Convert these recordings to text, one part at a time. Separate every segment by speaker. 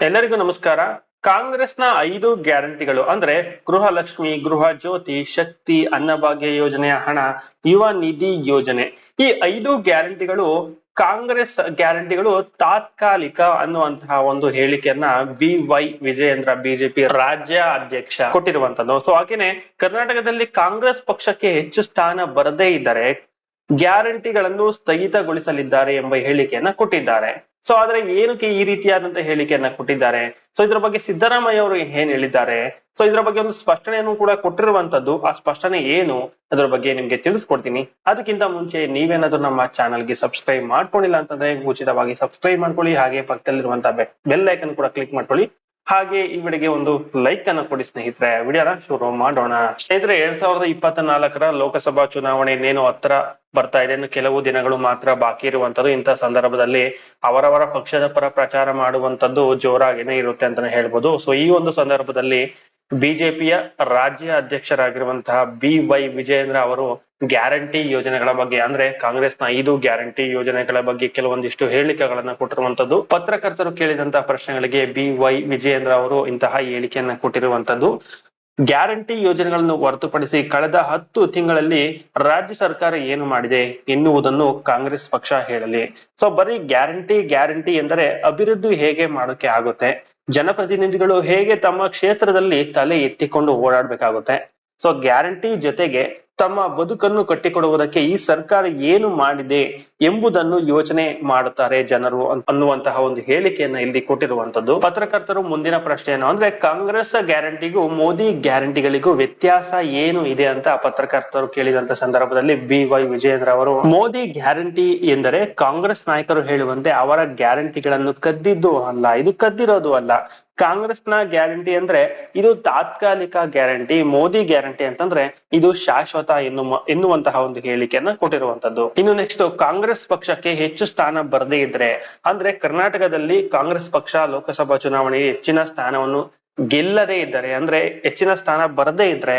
Speaker 1: ಎಲ್ಲರಿಗೂ ನಮಸ್ಕಾರ. ಕಾಂಗ್ರೆಸ್ನ ಐದು ಗ್ಯಾರಂಟಿಗಳು ಅಂದ್ರೆ ಗೃಹ ಲಕ್ಷ್ಮಿ, ಗೃಹ ಜ್ಯೋತಿ, ಶಕ್ತಿ ಅನ್ನಭಾಗ್ಯ ಯೋಜನೆಯ ಹಣ, ಯುವ ನಿಧಿ ಯೋಜನೆ. ಈ ಐದು ಗ್ಯಾರಂಟಿಗಳು ಕಾಂಗ್ರೆಸ್ ಗ್ಯಾರಂಟಿಗಳು ತಾತ್ಕಾಲಿಕ ಅನ್ನುವಂತಹ ಒಂದು ಹೇಳಿಕೆಯನ್ನ ಬಿ ವೈ ವಿಜಯೇಂದ್ರ ಬಿಜೆಪಿ ರಾಜ್ಯ ಅಧ್ಯಕ್ಷ ಕೊಟ್ಟಿರುವಂತದ್ದು. ಸೊ ಹಾಗೇನೆ ಕರ್ನಾಟಕದಲ್ಲಿ ಕಾಂಗ್ರೆಸ್ ಪಕ್ಷಕ್ಕೆ ಹೆಚ್ಚು ಸ್ಥಾನ ಬರದೇ ಇದ್ದರೆ ಗ್ಯಾರಂಟಿಗಳನ್ನು ಸ್ಥಗಿತಗೊಳಿಸಲಿದ್ದಾರೆ ಎಂಬ ಹೇಳಿಕೆಯನ್ನ ಕೊಟ್ಟಿದ್ದಾರೆ. ಸೊ ಆದ್ರೆ ಏನಕ್ಕೆ ಈ ರೀತಿಯಾದಂತಹ ಹೇಳಿಕೆಯನ್ನ ಕೊಟ್ಟಿದ್ದಾರೆ? ಸೊ ಇದ್ರ ಬಗ್ಗೆ ಸಿದ್ದರಾಮಯ್ಯ ಅವರು ಏನ್ ಹೇಳಿದ್ದಾರೆ? ಸೊ ಇದ್ರ ಬಗ್ಗೆ ಒಂದು ಸ್ಪಷ್ಟನೆಯನ್ನು ಕೂಡ ಕೊಟ್ಟಿರುವಂತದ್ದು, ಆ ಸ್ಪಷ್ಟನೆ ಏನು? ಅದ್ರ ಬಗ್ಗೆ ನಿಮ್ಗೆ ತಿಳಿಸ್ಕೊಡ್ತೀನಿ. ಅದಕ್ಕಿಂತ ಮುಂಚೆ ನೀವೇನಾದ್ರೂ ನಮ್ಮ ಚಾನಲ್ಗೆ ಸಬ್ಸ್ಕ್ರೈಬ್ ಮಾಡ್ಕೊಂಡಿಲ್ಲ ಅಂತಂದ್ರೆ, ಉಚಿತವಾಗಿ ಸಬ್ಸ್ಕ್ರೈಬ್ ಮಾಡ್ಕೊಳ್ಳಿ. ಹಾಗೆ ಪಕ್ಕದಲ್ಲಿರುವಂತಹ ಬೆಲ್ ಐಕನ್ ಕೂಡ ಕ್ಲಿಕ್ ಮಾಡ್ಕೊಳ್ಳಿ. ಹಾಗೆ ಈ ವಿಡಿಯೋಗೆ ಒಂದು ಲೈಕ್ ಅನ್ನು ಕೊಡಿ ಸ್ನೇಹಿತರೆ. ವಿಡಿಯೋನ ಶುರು ಮಾಡೋಣ. ಸ್ನೇಹಿತರೆ, ಎರಡ್ ಸಾವಿರದ ಇಪ್ಪತ್ತ ನಾಲ್ಕರ ಲೋಕಸಭಾ ಚುನಾವಣೆ ಇನ್ನೇನು ಹತ್ರ ಬರ್ತಾ ಇದೆ ಕೆಲವು ದಿನಗಳು ಮಾತ್ರ ಬಾಕಿ ಇರುವಂತದ್ದು ಇಂತಹ ಸಂದರ್ಭದಲ್ಲಿ ಅವರವರ ಪಕ್ಷದ ಪರ ಪ್ರಚಾರ ಮಾಡುವಂತದ್ದು ಜೋರಾಗಿನೇ ಇರುತ್ತೆ ಅಂತಾನೆ ಹೇಳ್ಬೋದು. ಸೊ ಈ ಒಂದು ಸಂದರ್ಭದಲ್ಲಿ ಬಿಜೆಪಿಯ ರಾಜ್ಯ ಅಧ್ಯಕ್ಷರಾಗಿರುವಂತಹ ಬಿ ವೈ ವಿಜಯೇಂದ್ರ ಅವರು ಗ್ಯಾರಂಟಿ ಯೋಜನೆಗಳ ಬಗ್ಗೆ, ಅಂದ್ರೆ ಕಾಂಗ್ರೆಸ್ನ ಐದು ಗ್ಯಾರಂಟಿ ಯೋಜನೆಗಳ ಬಗ್ಗೆ ಕೆಲವೊಂದಿಷ್ಟು ಹೇಳಿಕೆಗಳನ್ನ ಕೊಟ್ಟಿರುವಂತದ್ದು ಪತ್ರಕರ್ತರು ಕೇಳಿದಂತಹ ಪ್ರಶ್ನೆಗಳಿಗೆ ಬಿ ವೈ ವಿಜಯೇಂದ್ರ ಅವರು ಇಂತಹ ಹೇಳಿಕೆಯನ್ನ ಕೊಟ್ಟಿರುವಂತದ್ದು ಗ್ಯಾರಂಟಿ ಯೋಜನೆಗಳನ್ನು ಹೊರತುಪಡಿಸಿ ಕಳೆದ ಹತ್ತು ತಿಂಗಳಲ್ಲಿ ರಾಜ್ಯ ಸರ್ಕಾರ ಏನು ಮಾಡಿದೆ ಎನ್ನುವುದನ್ನು ಕಾಂಗ್ರೆಸ್ ಪಕ್ಷ ಹೇಳಲಿ. ಸೊ, ಬರೀ ಗ್ಯಾರಂಟಿ ಗ್ಯಾರಂಟಿ ಎಂದರೆ ಅಭಿವೃದ್ಧಿ ಹೇಗೆ ಮಾಡೋಕೆ ಆಗುತ್ತೆ? ಜನಪ್ರತಿನಿಧಿಗಳು ಹೇಗೆ ತಮ್ಮ ಕ್ಷೇತ್ರದಲ್ಲಿ ತಲೆ ಎತ್ತಿಕೊಂಡು ಓಡಾಡ್ಬೇಕಾಗುತ್ತೆ. ಸೊ ಗ್ಯಾರಂಟಿ ಜೊತೆಗೆ ತಮ್ಮ ಬದುಕನ್ನು ಕಟ್ಟಿಕೊಡುವುದಕ್ಕೆ ಈ ಸರ್ಕಾರ ಏನು ಮಾಡಿದೆ? ಎಂಬುದನ್ನು ಯೋಚನೆ ಮಾಡುತ್ತಾರೆ ಜನರು ಅನ್ನುವಂತಹ ಒಂದು ಹೇಳಿಕೆಯನ್ನ ಇಲ್ಲಿ ಕೊಟ್ಟಿರುವಂತದ್ದು ಪತ್ರಕರ್ತರು ಮುಂದಿನ ಪ್ರಶ್ನೆಯನ್ನು, ಅಂದ್ರೆ ಕಾಂಗ್ರೆಸ್ ಗ್ಯಾರಂಟಿಗೂ ಮೋದಿ ಗ್ಯಾರಂಟಿಗಳಿಗೂ ವ್ಯತ್ಯಾಸ ಏನು ಇದೆ ಅಂತ ಪತ್ರಕರ್ತರು ಕೇಳಿದಂತ ಸಂದರ್ಭದಲ್ಲಿ ಬಿ ವೈ ವಿಜಯೇಂದ್ರ ಅವರು, ಮೋದಿ ಗ್ಯಾರಂಟಿ ಎಂದರೆ ಕಾಂಗ್ರೆಸ್ ನಾಯಕರು ಹೇಳುವಂತೆ ಅವರ ಗ್ಯಾರಂಟಿಗಳನ್ನು ಕದ್ದಿದ್ದು ಅಲ್ಲ, ಇದು ಕದ್ದಿರೋದು ಅಲ್ಲ. ಕಾಂಗ್ರೆಸ್ನ ಗ್ಯಾರಂಟಿ ಅಂದ್ರೆ ಇದು ತಾತ್ಕಾಲಿಕ ಗ್ಯಾರಂಟಿ, ಮೋದಿ ಗ್ಯಾರಂಟಿ ಅಂತಂದ್ರೆ ಇದು ಶಾಶ್ವತ ಎನ್ನುವ ಎನ್ನುವಂತಹ ಒಂದು ಹೇಳಿಕೆಯನ್ನ ಕೊಟ್ಟಿರುವಂತದ್ದು ಇನ್ನು ನೆಕ್ಸ್ಟ್ ಕಾಂಗ್ರೆಸ್ ಪಕ್ಷಕ್ಕೆ ಹೆಚ್ಚು ಸ್ಥಾನ ಬರದೇ ಇದ್ರೆ ಅಂದ್ರೆ ಕರ್ನಾಟಕದಲ್ಲಿ ಕಾಂಗ್ರೆಸ್ ಪಕ್ಷ ಲೋಕಸಭಾ ಚುನಾವಣೆಗೆ ಹೆಚ್ಚಿನ ಸ್ಥಾನವನ್ನು ಗೆಲ್ಲದೇ ಇದ್ದರೆ, ಅಂದ್ರೆ ಹೆಚ್ಚಿನ ಸ್ಥಾನ ಬರದೇ ಇದ್ರೆ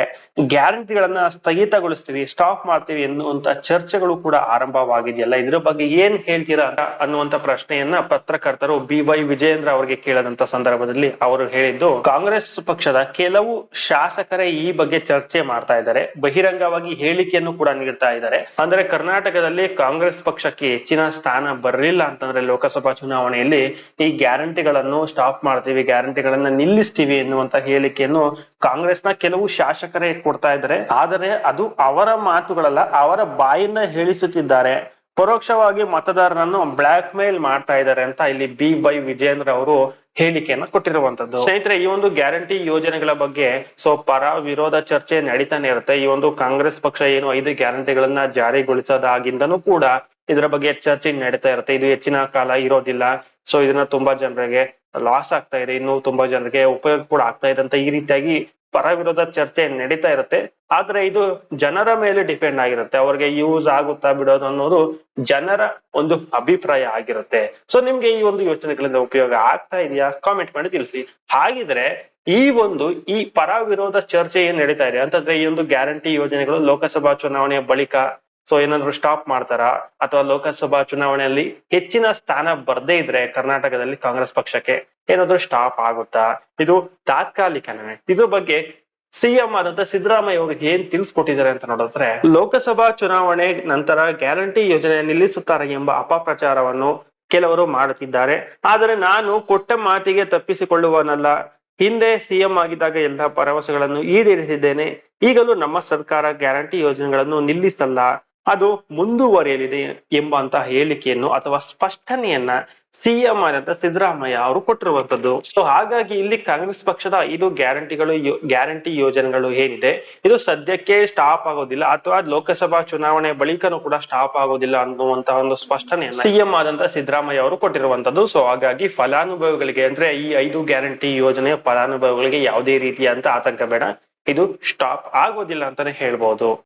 Speaker 1: ಗ್ಯಾರಂಟಿಗಳನ್ನ ಸ್ಥಗಿತಗೊಳಿಸ್ತೀವಿ ಸ್ಟಾಪ್ ಮಾಡ್ತೀವಿ ಎನ್ನುವಂತ ಚರ್ಚೆಗಳು ಕೂಡ ಆರಂಭವಾಗಿದೆಯಲ್ಲ. ಇದ್ರ ಬಗ್ಗೆ ಏನ್ ಹೇಳ್ತೀರಾ ಅನ್ನುವಂತ ಪ್ರಶ್ನೆಯನ್ನ ಪತ್ರಕರ್ತರು ಬಿ ವೈ ವಿಜಯೇಂದ್ರ ಅವರಿಗೆ ಕೇಳದಂತ ಸಂದರ್ಭದಲ್ಲಿ ಅವರು ಹೇಳಿದ್ದು, ಕಾಂಗ್ರೆಸ್ ಪಕ್ಷದ ಕೆಲವು ಶಾಸಕರೇ ಈ ಬಗ್ಗೆ ಚರ್ಚೆ ಮಾಡ್ತಾ ಇದ್ದಾರೆ, ಬಹಿರಂಗವಾಗಿ ಹೇಳಿಕೆಯನ್ನು ಕೂಡ ನೀಡ್ತಾ ಇದ್ದಾರೆ. ಅಂದ್ರೆ ಕರ್ನಾಟಕದಲ್ಲಿ ಕಾಂಗ್ರೆಸ್ ಪಕ್ಷಕ್ಕೆ ಹೆಚ್ಚಿನ ಸ್ಥಾನ ಬರಲಿಲ್ಲ ಅಂತಂದ್ರೆ ಲೋಕಸಭಾ ಚುನಾವಣೆಯಲ್ಲಿ ಈ ಗ್ಯಾರಂಟಿಗಳನ್ನು ಸ್ಟಾಪ್ ಮಾಡ್ತೀವಿ, ಗ್ಯಾರಂಟಿಗಳನ್ನ ನಿಲ್ಲಿಸ್ತೀವಿ ಎನ್ನುವಂತ ಹೇಳಿಕೆಯನ್ನು ಕಾಂಗ್ರೆಸ್ನ ಕೆಲವು ಶಾಸಕರೇ ಕೊಡ್ತಾ ಇದ್ದಾರೆ. ಆದರೆ ಅದು ಅವರ ಮಾತುಗಳಲ್ಲ, ಅವರ ಬಾಯಿಂದ ಹೇಳಿಸುತ್ತಿದ್ದಾರೆ. ಪರೋಕ್ಷವಾಗಿ ಮತದಾರರನ್ನು ಬ್ಲಾಕ್ ಮೇಲ್ ಮಾಡ್ತಾ ಇದ್ದಾರೆ ಅಂತ ಇಲ್ಲಿ ಬಿ ಬೈ ವಿಜೇಂದ್ರ ಅವರು ಹೇಳಿಕೆಯನ್ನ ಕೊಟ್ಟಿರುವಂತದ್ದು. ಸ್ನೇಹಿತರೆ, ಈ ಒಂದು ಗ್ಯಾರಂಟಿ ಯೋಜನೆಗಳ ಬಗ್ಗೆ ಸೊ ಪರ ವಿರೋಧ ಚರ್ಚೆ ನಡೀತಾನೆ ಇರುತ್ತೆ. ಈ ಒಂದು ಕಾಂಗ್ರೆಸ್ ಪಕ್ಷ ಏನು ಐದು ಗ್ಯಾರಂಟಿಗಳನ್ನ ಜಾರಿಗೊಳಿಸೋದಾಗಿಂದನೂ ಕೂಡ ಇದರ ಬಗ್ಗೆ ಚರ್ಚೆ ನಡೀತಾ ಇರುತ್ತೆ. ಇದು ಹೆಚ್ಚಿನ ಕಾಲ ಇರೋದಿಲ್ಲ. ಸೊ ಇದನ್ನ ತುಂಬಾ ಜನರಿಗೆ ಲಾಸ್ ಆಗ್ತಾ ಇದೆ, ಇನ್ನು ತುಂಬಾ ಜನರಿಗೆ ಉಪಯೋಗ ಕೂಡ ಆಗ್ತಾ ಇದೆ ಅಂತ ಈ ರೀತಿಯಾಗಿ ಪರ ವಿರೋಧ ಚರ್ಚೆ ನಡೀತಾ ಇರುತ್ತೆ. ಆದ್ರೆ ಇದು ಜನರ ಮೇಲೆ ಡಿಪೆಂಡ್ ಆಗಿರುತ್ತೆ, ಅವ್ರಿಗೆ ಯೂಸ್ ಆಗುತ್ತಾ ಬಿಡೋದು ಅನ್ನೋದು ಜನರ ಒಂದು ಅಭಿಪ್ರಾಯ ಆಗಿರುತ್ತೆ. ಸೊ ನಿಮ್ಗೆ ಈ ಒಂದು ಯೋಚನೆಗಳಿಂದ ಉಪಯೋಗ ಆಗ್ತಾ ಇದೆಯಾ? ಕಾಮೆಂಟ್ ಮಾಡಿ ತಿಳಿಸಿ. ಹಾಗಿದ್ರೆ ಈ ಒಂದು, ಈ ಪರ ವಿರೋಧ ಚರ್ಚೆ ಏನ್ ನಡೀತಾ ಇದೆ? ಅಂತಂದ್ರೆ ಈ ಒಂದು ಗ್ಯಾರಂಟಿ ಯೋಜನೆಗಳು ಲೋಕಸಭಾ ಚುನಾವಣೆಯ ಬಳಿಕ ಸೊ ಏನಾದ್ರು ಸ್ಟಾಪ್ ಮಾಡ್ತಾರಾ? ಅಥವಾ ಲೋಕಸಭಾ ಚುನಾವಣೆಯಲ್ಲಿ ಹೆಚ್ಚಿನ ಸ್ಥಾನ ಬರ್ದೇ ಇದ್ರೆ ಕರ್ನಾಟಕದಲ್ಲಿ ಕಾಂಗ್ರೆಸ್ ಪಕ್ಷಕ್ಕೆ ಏನಾದ್ರು ಸ್ಟಾಪ್ ಆಗುತ್ತಾ? ಇದು ತಾತ್ಕಾಲಿಕನೇ ಇದ್ರ ಬಗ್ಗೆ ಸಿಎಂ ಆದಂತ ಸಿದ್ದರಾಮಯ್ಯ ಅವರು ಏನ್ ತಿಳಿಸ್ಕೊಟ್ಟಿದ್ದಾರೆ ಅಂತ ನೋಡಿದ್ರೆ, ಲೋಕಸಭಾ ಚುನಾವಣೆ ನಂತರ ಗ್ಯಾರಂಟಿ ಯೋಜನೆ ನಿಲ್ಲಿಸುತ್ತಾರೆ ಎಂಬ ಅಪಪ್ರಚಾರವನ್ನು ಕೆಲವರು ಮಾಡುತ್ತಿದ್ದಾರೆ. ಆದರೆ ನಾನು ಕೊಟ್ಟ ಮಾತಿಗೆ ತಪ್ಪಿಸಿಕೊಳ್ಳುವನಲ್ಲ. ಹಿಂದೆ ಸಿಎಂ ಆಗಿದ್ದಾಗ ಎಲ್ಲ ಭರವಸೆಗಳನ್ನು ಈಡೇರಿಸಿದ್ದೇನೆ. ಈಗಲೂ ನಮ್ಮ ಸರ್ಕಾರ ಗ್ಯಾರಂಟಿ ಯೋಜನೆಗಳನ್ನು ನಿಲ್ಲಿಸಲ್ಲ. ಅದು ಮುಂದುವರಿಯಲಿದೆ ಎಂಬಂತಹ ಹೇಳಿಕೆಯನ್ನು ಅಥವಾ ಸ್ಪಷ್ಟನೆಯನ್ನ ಸಿಎಂ ಆದಂತ ಸಿದ್ದರಾಮಯ್ಯ ಅವರು ಕೊಟ್ಟಿರುವಂತದ್ದು ಸೊ ಹಾಗಾಗಿ ಇಲ್ಲಿ ಕಾಂಗ್ರೆಸ್ ಪಕ್ಷದ ಐದು ಗ್ಯಾರಂಟಿಗಳು ಗ್ಯಾರಂಟಿ ಯೋಜನೆಗಳು ಏನಿದೆ, ಇದು ಸದ್ಯಕ್ಕೆ ಸ್ಟಾಪ್ ಆಗೋದಿಲ್ಲ ಅಥವಾ ಲೋಕಸಭಾ ಚುನಾವಣೆ ಬಳಿಕನೂ ಕೂಡ ಸ್ಟಾಪ್ ಆಗೋದಿಲ್ಲ ಅನ್ನುವಂತಹ ಒಂದು ಸ್ಪಷ್ಟನೆಯನ್ನ ಸಿಎಂ ಆದಂತ ಸಿದ್ದರಾಮಯ್ಯ ಅವರು ಕೊಟ್ಟಿರುವಂತದ್ದು ಸೊ ಹಾಗಾಗಿ ಫಲಾನುಭವಿಗಳಿಗೆ ಅಂದ್ರೆ ಈ ಐದು ಗ್ಯಾರಂಟಿ ಯೋಜನೆ ಫಲಾನುಭವಿಗಳಿಗೆ ಯಾವುದೇ ರೀತಿಯಂತ ಆತಂಕ ಬೇಡ. ಇದು ಸ್ಟಾಪ್ ಆಗೋದಿಲ್ಲ ಅಂತಾನೆ ಹೇಳ್ಬಹುದು